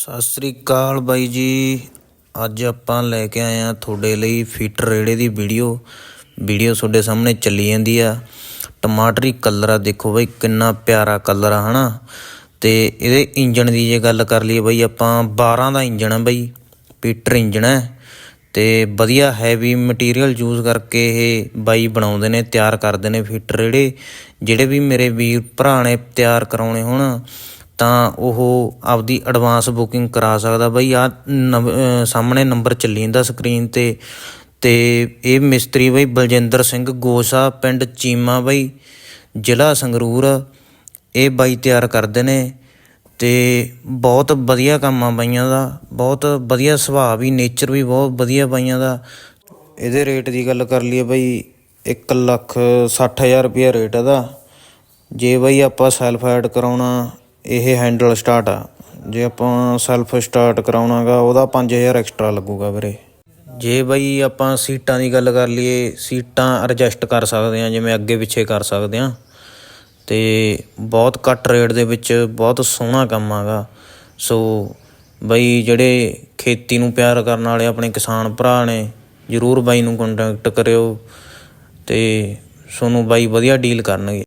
ਸਤਿ ਸ੍ਰੀ ਅਕਾਲ ਬਾਈ ਜੀ। ਅੱਜ ਆਪਾਂ ਲੈ ਕੇ ਆਏ ਆ ਤੁਹਾਡੇ ਲਈ ਫੀਟਰ ਰੇੜੇ ਦੀ ਵੀਡੀਓ। ਵੀਡੀਓ ਤੁਹਾਡੇ ਸਾਹਮਣੇ ਚੱਲੀ ਜਾਂਦੀ ਆ। ਟਮਾਟਰੀ ਕਲਰ ਆ, ਦੇਖੋ ਬਾਈ, ਕਿੰਨਾ ਪਿਆਰਾ ਕਲਰ ਆ, ਹਨਾ? ਤੇ ਇਹਦੇ ਇੰਜਣ ਦੀ ਜੇ ਗੱਲ ਕਰ ਲਈਏ ਬਾਈ, ਆਪਾਂ 12 ਦਾ ਇੰਜਣ ਆ ਬਾਈ, ਫੀਟਰ ਇੰਜਣ ਹੈ ਤੇ ਵਧੀਆ ਹੈਵੀ ਮਟੀਰੀਅਲ ਯੂਜ਼ ਕਰਕੇ ਇਹ ਬਾਈ ਬਣਾਉਂਦੇ ਨੇ, ਤਿਆਰ ਕਰਦੇ ਨੇ ਫੀਟਰ ਰੇੜੇ, ਜਿਹੜੇ ਵੀ ਮੇਰੇ ਵੀਰ ਭਰਾ ਨੇ ਤਿਆਰ ਕਰਾਉਣੇ ਹੋਣ। ਤਾਂ ਉਹ ਆਪਦੀ ਐਡਵਾਂਸ ਬੁਕਿੰਗ ਕਰਾ ਸਕਦਾ। ਬਈ ਆ ਸਾਹਮਣੇ ਨੰਬਰ ਚੱਲੀ ਜਾਂਦਾ ਸਕਰੀਨ ਤੇ ਤੇ ਇਹ ਮਿਸਤਰੀ ਬਈ ਬਲਜਿੰਦਰ ਸਿੰਘ ਗੋਸਾ, ਪਿੰਡ ਚੀਮਾ ਬਈ, ਜ਼ਿਲ੍ਹਾ ਸੰਗਰੂਰ, ਇਹ ਬਾਈ ਤਿਆਰ ਕਰਦੇ ਨੇ ਤੇ ਬਹੁਤ ਵਧੀਆ ਕੰਮ ਆ ਬਾਈਆਂ ਦਾ। ਬਹੁਤ ਵਧੀਆ ਸੁਭਾਅ ਵੀ ਨੇਚਰ ਵੀ ਬਹੁਤ ਵਧੀਆ ਬਾਈਆਂ ਦਾ। ਇਹਦੇ ਰੇਟ ਦੀ ਗੱਲ ਕਰ ਲਈਏ ਬਈ 1 ਲੱਖ 60000 ਰੁਪਇਆ ਰੇਟ ਇਹਦਾ। ਜੇ ਬਈ ਆਪਾਂ ਸੈਲਫ ਐਡ ਕਰਾਉਣਾ ਇਹ ਹੈਂਡਲ ਸਟਾਰਟ ਆ। ਜੇ ਆਪਾਂ ਸੈਲਫ ਸਟਾਰਟ ਕਰਾਉਣਾਗਾ, ਉਹਦਾ 5000 ਐਕਸਟਰਾ ਲੱਗੂਗਾ ਵੀਰੇ। ਜੇ ਬਈ ਆਪਾਂ ਸੀਟਾਂ ਦੀ ਗੱਲ ਕਰ ਲਈਏ, ਸੀਟਾਂ ਐਡਜਸਟ ਕਰ ਸਕਦੇ ਆ ਜਿਵੇਂ ਅੱਗੇ ਪਿੱਛੇ ਕਰ ਸਕਦੇ ਆ ਤੇ ਬਹੁਤ ਘੱਟ ਰੇਟ ਦੇ ਵਿੱਚ ਬਹੁਤ ਸੋਹਣਾ ਕੰਮ ਆਗਾ। ਸੋ ਬਈ ਜਿਹੜੇ ਖੇਤੀ ਨੂੰ ਪਿਆਰ ਕਰਨ ਵਾਲੇ ਆਪਣੇ ਕਿਸਾਨ ਭਰਾ ਨੇ, ਜਰੂਰ ਬਾਈ ਨੂੰ ਕੰਟੈਕਟ ਕਰਿਓ ਤੇ ਤੁਹਾਨੂੰ ਬਾਈ ਵਧੀਆ ਡੀਲ ਕਰਨਗੇ।